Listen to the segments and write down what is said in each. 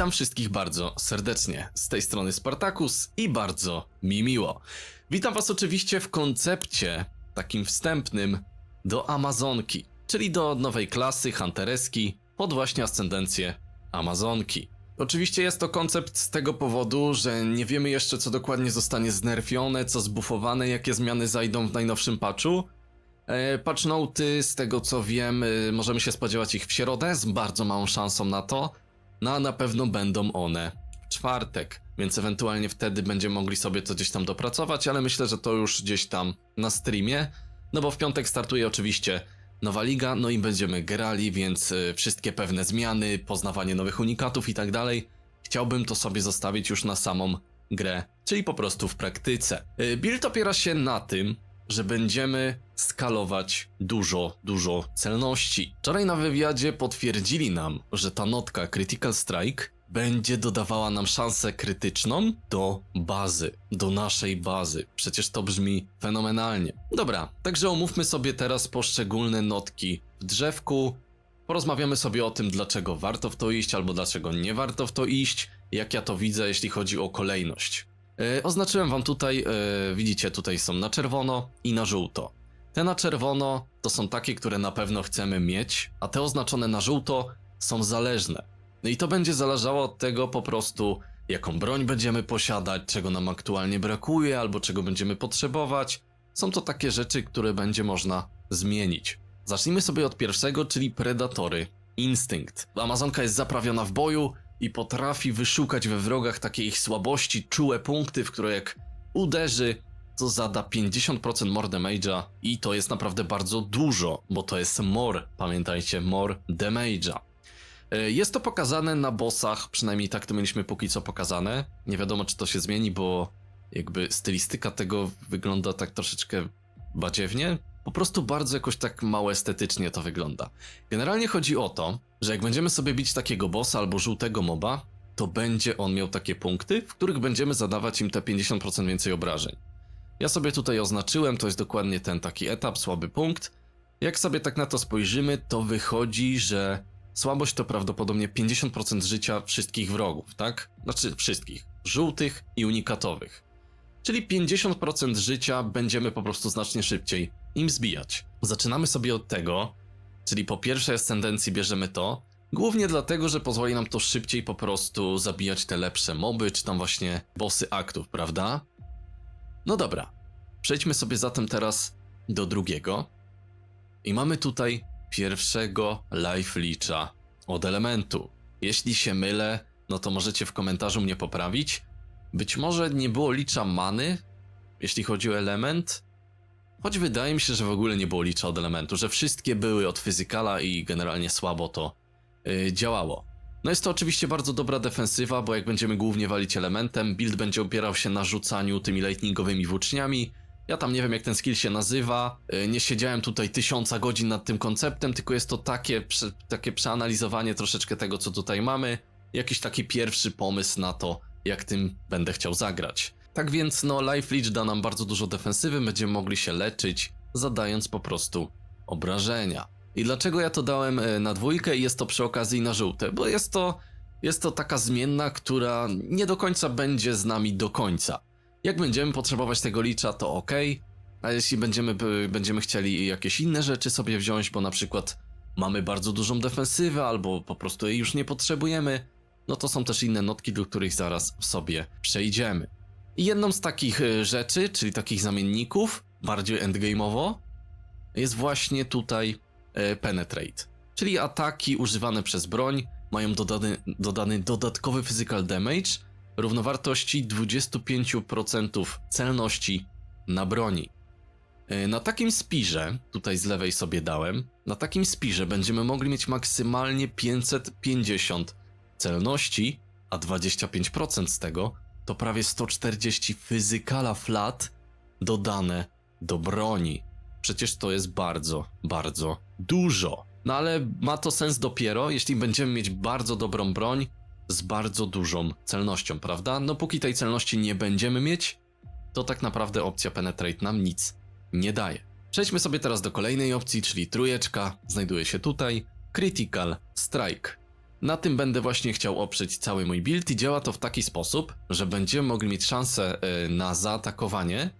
Witam wszystkich bardzo serdecznie. Z tej strony Spartacus i bardzo mi miło. Witam Was oczywiście w koncepcie takim wstępnym do Amazonki, czyli do nowej klasy Huntereski pod właśnie ascendencję Amazonki. Oczywiście jest to koncept z tego powodu, że nie wiemy jeszcze co dokładnie zostanie znerfione, co zbufowane, jakie zmiany zajdą w najnowszym patchu. E, Patch noty, z tego co wiem, e, możemy się spodziewać ich w środę, z bardzo małą szansą na to. No a na pewno będą one czwartek, więc ewentualnie wtedy będziemy mogli sobie to gdzieś tam dopracować, ale myślę, że to już gdzieś tam na streamie. No bo w piątek startuje oczywiście nowa liga, no i będziemy grali, więc y, wszystkie pewne zmiany, poznawanie nowych unikatów i tak dalej. Chciałbym to sobie zostawić już na samą grę, czyli po prostu w praktyce. Y, Build opiera się na tym, że będziemy skalować dużo, dużo celności. Wczoraj na wywiadzie potwierdzili nam, że ta notka Critical Strike będzie dodawała nam szansę krytyczną do bazy, do naszej bazy. Przecież to brzmi fenomenalnie. Dobra, także omówmy sobie teraz poszczególne notki w drzewku. Porozmawiamy sobie o tym, dlaczego warto w to iść, albo dlaczego nie warto w to iść, jak ja to widzę, jeśli chodzi o kolejność. E, oznaczyłem wam tutaj, e, widzicie, tutaj są na czerwono i na żółto. Te na czerwono to są takie, które na pewno chcemy mieć, a te oznaczone na żółto są zależne. No i to będzie zależało od tego po prostu, jaką broń będziemy posiadać, czego nam aktualnie brakuje, albo czego będziemy potrzebować. Są to takie rzeczy, które będzie można zmienić. Zacznijmy sobie od pierwszego, czyli Predatory. Instynkt. Amazonka jest zaprawiona w boju i potrafi wyszukać we wrogach takie ich słabości, czułe punkty, w które jak uderzy, to zada 50% more damage'a i to jest naprawdę bardzo dużo, bo to jest more, pamiętajcie, more damage'a. E, Jest to pokazane na bossach, przynajmniej tak to mieliśmy póki co pokazane. Nie wiadomo, czy to się zmieni, bo jakby stylistyka tego wygląda tak troszeczkę badziewnie. Po prostu bardzo jakoś tak mało estetycznie to wygląda. Generalnie chodzi o to, że jak będziemy sobie bić takiego bossa albo żółtego moba, to będzie on miał takie punkty, w których będziemy zadawać im te 50% więcej obrażeń. Ja sobie tutaj oznaczyłem, to jest dokładnie ten taki etap, słaby punkt. Jak sobie tak na to spojrzymy, to wychodzi, że Słabość to prawdopodobnie 50% życia wszystkich wrogów, tak? Znaczy wszystkich. Żółtych i unikatowych. Czyli 50% życia będziemy po prostu znacznie szybciej im zbijać. Zaczynamy sobie od tego, czyli po pierwszej ascendencji bierzemy to, głównie dlatego, że pozwoli nam to szybciej po prostu zabijać te lepsze moby, czy tam właśnie bossy aktów, prawda? No dobra, przejdźmy sobie zatem teraz do drugiego. I mamy tutaj pierwszego life leecha od elementu. Jeśli się mylę, no to możecie w komentarzu mnie poprawić. Być może nie było licza many, jeśli chodzi o element. Choć wydaje mi się, że w ogóle nie było licza od elementu, że wszystkie były od fizykala i generalnie słabo to yy, działało. No jest to oczywiście bardzo dobra defensywa, bo jak będziemy głównie walić elementem, build będzie opierał się na rzucaniu tymi lightningowymi włóczniami, ja tam nie wiem jak ten skill się nazywa. y, Nie siedziałem tutaj tysiąca godzin nad tym konceptem, tylko jest to takie, prze, takie przeanalizowanie troszeczkę tego, co tutaj mamy. Jakiś taki pierwszy pomysł na to, jak tym będę chciał zagrać. Tak więc, no, Life Leech da nam bardzo dużo defensywy, będziemy mogli się leczyć, zadając po prostu obrażenia. I dlaczego ja to dałem y, na dwójkę i jest to przy okazji na żółte? Bo jest to, jest to taka zmienna, która nie do końca będzie z nami do końca. Jak będziemy potrzebować tego licza, to ok. A jeśli będziemy, będziemy chcieli jakieś inne rzeczy sobie wziąć, bo na przykład mamy bardzo dużą defensywę, albo po prostu jej już nie potrzebujemy, no to są też inne notki, do których zaraz sobie przejdziemy. Jedną z takich y, rzeczy, czyli takich zamienników, bardziej endgame'owo, jest właśnie tutaj e, Penetrate. Czyli ataki używane przez broń mają dodany, dodany dodatkowy physical damage równowartości 25% celności na broni. E, Na takim spirze, tutaj z lewej sobie dałem, na takim spirze będziemy mogli mieć maksymalnie 550 celności, a 25% z tego to prawie 140 physicala flat dodane do broni. Przecież to jest bardzo, bardzo dużo. No ale ma to sens dopiero, jeśli będziemy mieć bardzo dobrą broń z bardzo dużą celnością, prawda? No póki tej celności nie będziemy mieć, to tak naprawdę opcja Penetrate nam nic nie daje. Przejdźmy sobie teraz do kolejnej opcji, czyli trójeczka. Znajduje się tutaj. Critical Strike. Na tym będę właśnie chciał oprzeć cały mój build i działa to w taki sposób, że będziemy mogli mieć szansę y, na zaatakowanie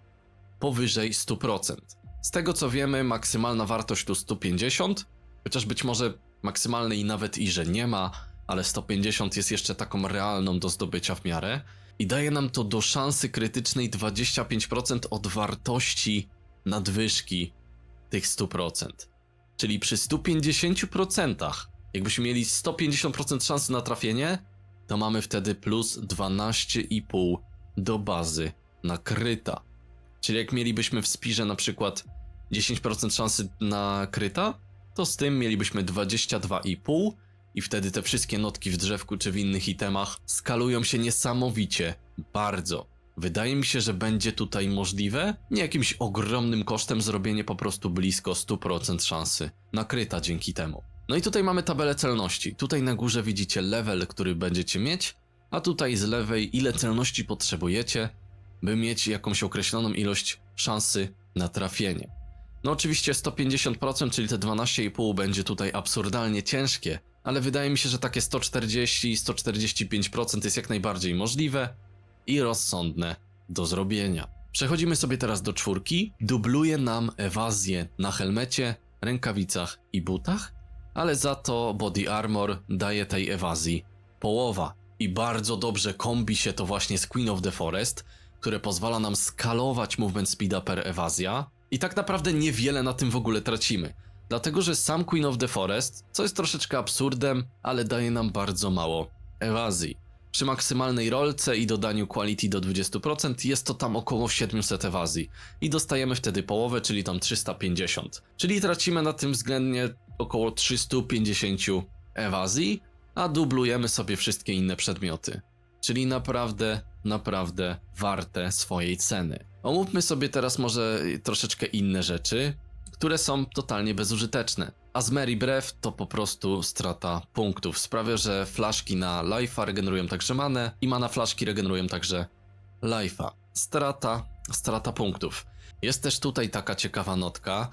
powyżej 100%. Z tego co wiemy, maksymalna wartość tu 150, chociaż być może maksymalnej nawet i że nie ma, ale 150 jest jeszcze taką realną do zdobycia w miarę i daje nam to do szansy krytycznej 25% od wartości nadwyżki tych 100%. Czyli przy 150%, jakbyśmy mieli 150% szansy na trafienie, to mamy wtedy plus 12,5 do bazy nakryta. Czyli jak mielibyśmy w spirze na przykład 10% szansy na kryta, to z tym mielibyśmy 22,5 i wtedy te wszystkie notki w drzewku czy w innych itemach skalują się niesamowicie, bardzo. Wydaje mi się, że będzie tutaj możliwe, nie jakimś ogromnym kosztem zrobienie po prostu blisko 100% szansy nakryta dzięki temu. No i tutaj mamy tabelę celności. Tutaj na górze widzicie level, który będziecie mieć, a tutaj z lewej ile celności potrzebujecie, by mieć jakąś określoną ilość szansy na trafienie. No oczywiście 150%, czyli te 12,5 będzie tutaj absurdalnie ciężkie, ale wydaje mi się, że takie 140-145% jest jak najbardziej możliwe i rozsądne do zrobienia. Przechodzimy sobie teraz do czwórki. Dubluje nam ewazję na helmecie, rękawicach i butach, ale za to body armor daje tej ewazji połowa. I bardzo dobrze kombi się to właśnie z Queen of the Forest, które pozwala nam skalować movement speeda per ewazja. I tak naprawdę niewiele na tym w ogóle tracimy. Dlatego, że sam Queen of the Forest, co jest troszeczkę absurdem, ale daje nam bardzo mało ewazji. Przy maksymalnej rolce i dodaniu quality do 20% jest to tam około 700 ewazji. I dostajemy wtedy połowę, czyli tam 350. Czyli tracimy na tym względnie około 350 ewazji, a dublujemy sobie wszystkie inne przedmioty. Czyli naprawdę, naprawdę warte swojej ceny. Omówmy sobie teraz może troszeczkę inne rzeczy, które są totalnie bezużyteczne. A z Mary Breath to po prostu strata punktów. Sprawia, że flaszki na life'a regenerują także manę i mana flaszki regenerują także life'a. Strata, strata punktów. Jest też tutaj taka ciekawa notka,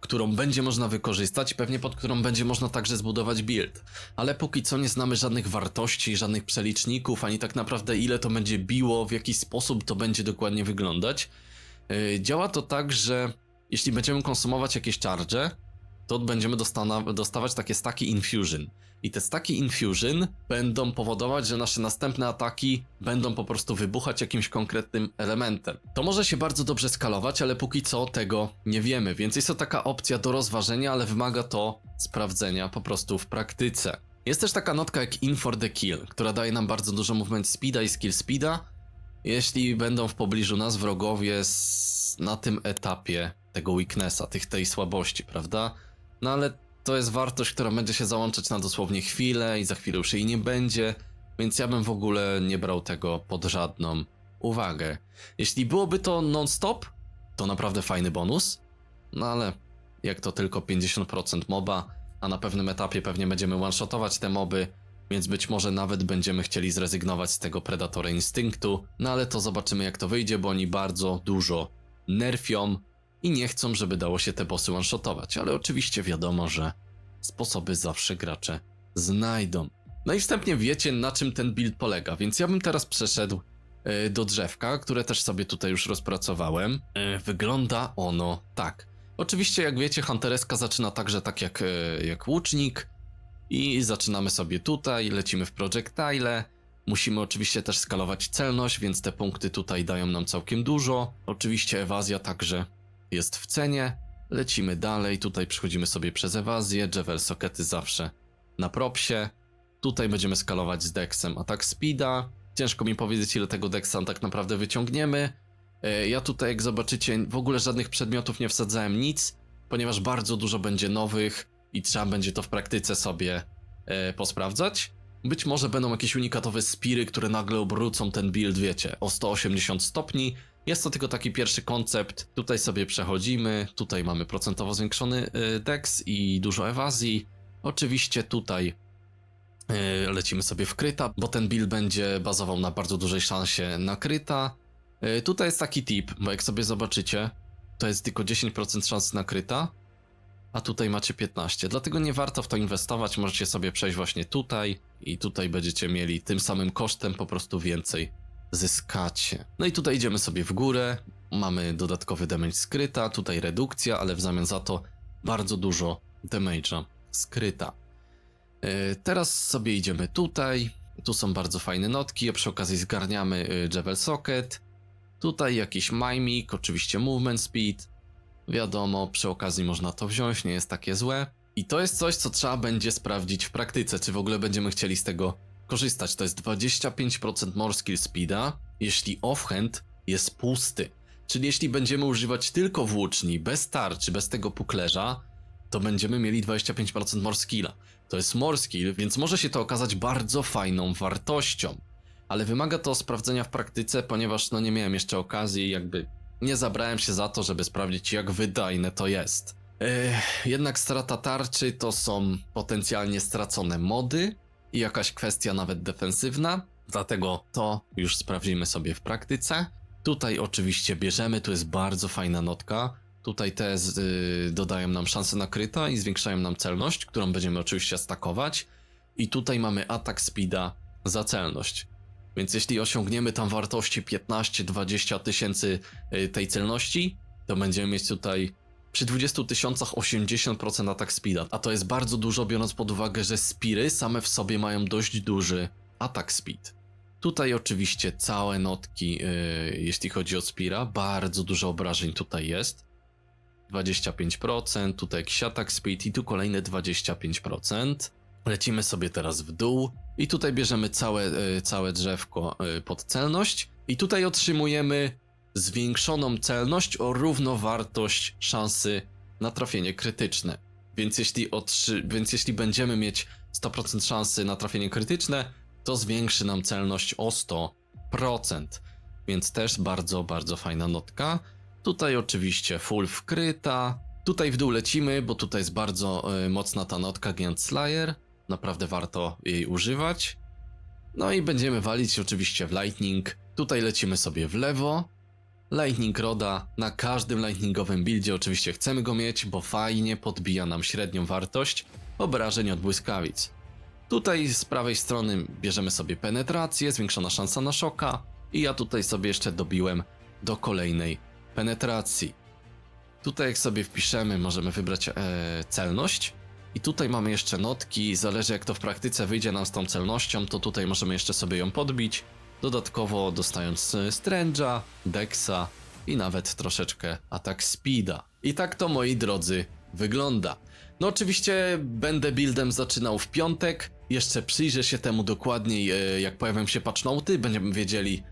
którą będzie można wykorzystać, pewnie pod którą będzie można także zbudować build. Ale póki co nie znamy żadnych wartości, żadnych przeliczników, ani tak naprawdę ile to będzie biło, w jaki sposób to będzie dokładnie wyglądać. Yy, działa to tak, że jeśli będziemy konsumować jakieś charge, to będziemy dostawać takie staki infusion. I te staki infusion będą powodować, że nasze następne ataki będą po prostu wybuchać jakimś konkretnym elementem. To może się bardzo dobrze skalować, ale póki co tego nie wiemy, więc jest to taka opcja do rozważenia, ale wymaga to sprawdzenia po prostu w praktyce. Jest też taka notka jak In for the Kill, która daje nam bardzo dużo movement speeda i skill speeda, jeśli będą w pobliżu nas wrogowie na tym etapie tego weaknessa, tych, tej słabości, prawda? No ale to jest wartość, która będzie się załączać na dosłownie chwilę i za chwilę już jej nie będzie, więc ja bym w ogóle nie brał tego pod żadną uwagę. Jeśli byłoby to non-stop, to naprawdę fajny bonus, no ale jak to tylko 50% moba, a na pewnym etapie pewnie będziemy one-shotować te moby, więc być może nawet będziemy chcieli zrezygnować z tego Predatora Instynktu, no ale to zobaczymy jak to wyjdzie, bo oni bardzo dużo nerfią i nie chcą, żeby dało się te bossy one-shotować, ale oczywiście wiadomo, że sposoby zawsze gracze znajdą. No i wstępnie wiecie, na czym ten build polega, więc ja bym teraz przeszedł e, do drzewka, które też sobie tutaj już rozpracowałem. E, Wygląda ono tak. Oczywiście, jak wiecie, Huntereska zaczyna także tak jak, e, jak łucznik i zaczynamy sobie tutaj, lecimy w projectile. Musimy oczywiście też skalować celność, więc te punkty tutaj dają nam całkiem dużo. Oczywiście ewazja także jest w cenie. Lecimy dalej, tutaj przechodzimy sobie przez ewazję, Javel Sockety zawsze na propsie. Tutaj będziemy skalować z Dexem atak speeda. Ciężko mi powiedzieć ile tego Dexa tak naprawdę wyciągniemy. E, Ja tutaj jak zobaczycie w ogóle żadnych przedmiotów nie wsadzałem nic, ponieważ bardzo dużo będzie nowych i trzeba będzie to w praktyce sobie e, posprawdzać. Być może będą jakieś unikatowe spiry, które nagle obrócą ten build, wiecie, o 180 stopni. Jest to tylko taki pierwszy koncept. Tutaj sobie przechodzimy. Tutaj mamy procentowo zwiększony y, dex i dużo ewazji. Oczywiście tutaj y, lecimy sobie w kryta, bo ten build będzie bazował na bardzo dużej szansie na kryta. Y, Tutaj jest taki tip, bo jak sobie zobaczycie, to jest tylko 10% szans na kryta, a tutaj macie 15. Dlatego nie warto w to inwestować, możecie sobie przejść właśnie tutaj i tutaj będziecie mieli tym samym kosztem po prostu więcej zyskacie. No i tutaj idziemy sobie w górę, mamy dodatkowy damage skryta, tutaj redukcja, ale w zamian za to bardzo dużo damage'a skryta. Yy, Teraz sobie idziemy tutaj, tu są bardzo fajne notki, przy okazji zgarniamy yy, Javel Socket, tutaj jakiś Mimic, oczywiście Movement Speed, wiadomo, przy okazji można to wziąć, nie jest takie złe. I to jest coś, co trzeba będzie sprawdzić w praktyce, czy w ogóle będziemy chcieli z tego korzystać. To jest 25% more skill speeda, jeśli offhand jest pusty. Czyli jeśli będziemy używać tylko włóczni, bez tarczy, bez tego puklerza, to będziemy mieli 25% more skilla. To jest more skill, więc może się to okazać bardzo fajną wartością. Ale wymaga to sprawdzenia w praktyce, ponieważ no nie miałem jeszcze okazji, jakby nie zabrałem się za to, żeby sprawdzić jak wydajne to jest. Ech, jednak strata tarczy to są potencjalnie stracone mody i jakaś kwestia nawet defensywna, dlatego to już sprawdzimy sobie w praktyce. Tutaj oczywiście bierzemy, tu jest bardzo fajna notka. Tutaj te z, y, dodają nam szansę na kryta i zwiększają nam celność, którą będziemy oczywiście stakować. I tutaj mamy atak speeda za celność. Więc jeśli osiągniemy tam wartości 15-20 tysięcy y, tej celności, to będziemy mieć tutaj przy 20 tysiącach 80% atak speeda. A to jest bardzo dużo, biorąc pod uwagę, że spiry same w sobie mają dość duży atak speed. Tutaj oczywiście całe notki, yy, jeśli chodzi o Spira, bardzo dużo obrażeń tutaj jest. 25%, tutaj jakiś atak speed i tu kolejne 25%. Lecimy sobie teraz w dół i tutaj bierzemy całe, yy, całe drzewko yy, pod celność i tutaj otrzymujemy zwiększoną celność o równowartość szansy na trafienie krytyczne. Więc jeśli, otrzy... Więc jeśli będziemy mieć 100% szansy na trafienie krytyczne, to zwiększy nam celność o 100%. Więc też bardzo, bardzo fajna notka. Tutaj oczywiście full wkryta. Tutaj w dół lecimy, bo tutaj jest bardzo y, mocna ta notka Giant Slayer. Naprawdę warto jej używać. No i będziemy walić oczywiście w Lightning. Tutaj lecimy sobie w lewo. Lightning Roda na każdym lightningowym buildzie oczywiście chcemy go mieć, bo fajnie podbija nam średnią wartość obrażeń od błyskawic. Tutaj z prawej strony bierzemy sobie penetrację, zwiększona szansa na szoka i ja tutaj sobie jeszcze dobiłem do kolejnej penetracji. Tutaj jak sobie wpiszemy możemy wybrać e, celność i tutaj mamy jeszcze notki, zależy jak to w praktyce wyjdzie nam z tą celnością, to tutaj możemy jeszcze sobie ją podbić, dodatkowo dostając Strange'a, Dexa i nawet troszeczkę atak Speeda. I tak to moi drodzy wygląda. No oczywiście będę buildem zaczynał w piątek, jeszcze przyjrzę się temu dokładniej, e, jak pojawią się patchnoty, będziemy wiedzieli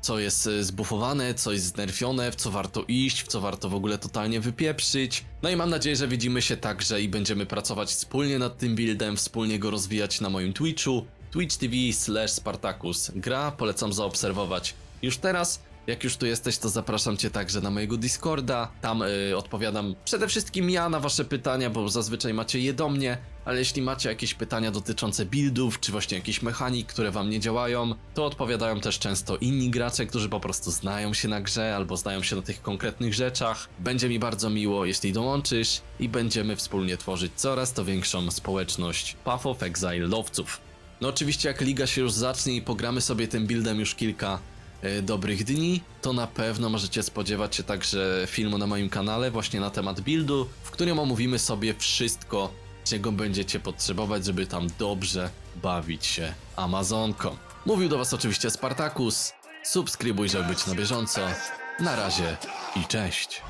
co jest e, zbufowane, co jest znerfione, w co warto iść, w co warto w ogóle totalnie wypieprzyć. No i mam nadzieję, że widzimy się także i będziemy pracować wspólnie nad tym buildem, wspólnie go rozwijać na moim Twitchu, twitch TV slash Spartacus gra, polecam zaobserwować już teraz. Jak już tu jesteś, to zapraszam Cię także na mojego Discorda. Tam y, odpowiadam przede wszystkim ja na Wasze pytania, bo zazwyczaj macie je do mnie, ale jeśli macie jakieś pytania dotyczące buildów, czy właśnie jakichś mechanik, które Wam nie działają, to odpowiadają też często inni gracze, którzy po prostu znają się na grze albo znają się na tych konkretnych rzeczach. Będzie mi bardzo miło, jeśli dołączysz i będziemy wspólnie tworzyć coraz to większą społeczność Path of Exile lowców. No oczywiście jak liga się już zacznie i pogramy sobie tym buildem już kilka e, dobrych dni, to na pewno możecie spodziewać się także filmu na moim kanale właśnie na temat buildu, w którym omówimy sobie wszystko, czego będziecie potrzebować, żeby tam dobrze bawić się Amazonką. Mówił do was oczywiście Spartacus. Subskrybuj, żeby być na bieżąco. Na razie i cześć.